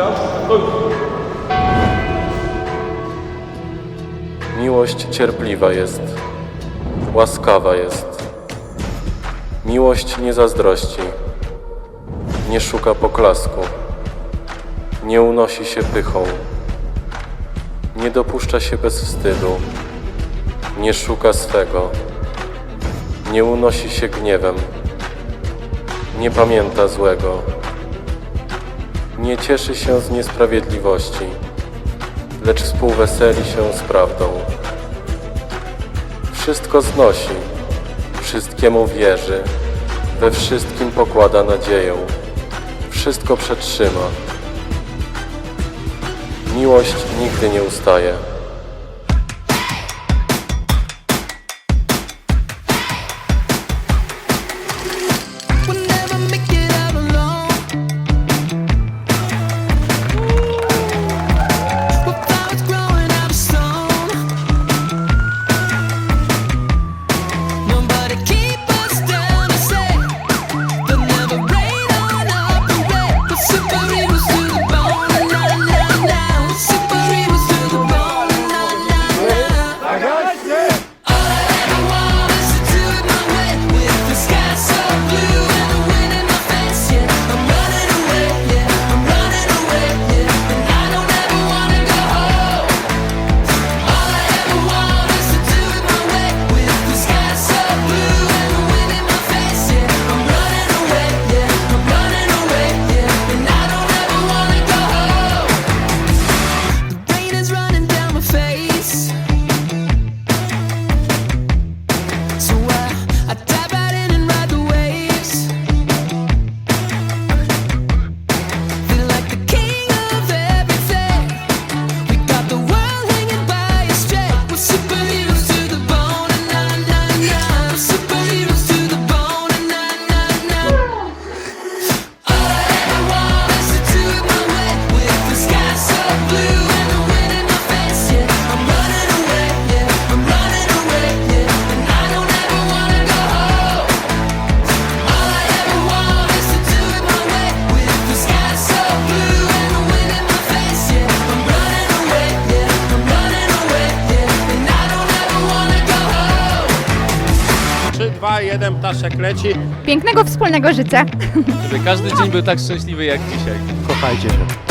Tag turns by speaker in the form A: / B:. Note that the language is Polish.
A: chciał, to już. Miłość cierpliwa jest, łaskawa jest. Miłość nie zazdrości, nie szuka poklasku, nie unosi się pychą, nie dopuszcza się bez wstydu, nie szuka swego, nie unosi się gniewem, nie pamięta złego nie cieszy się z niesprawiedliwości, lecz współweseli się z prawdą. Wszystko znosi, wszystkiemu wierzy, we wszystkim pokłada nadzieję, wszystko przetrzyma. Miłość nigdy nie ustaje.
B: dwa, jeden ptaszek leci.
C: Pięknego wspólnego życia.
D: Żeby każdy dzień był tak szczęśliwy jak dzisiaj.
B: Kochajcie się.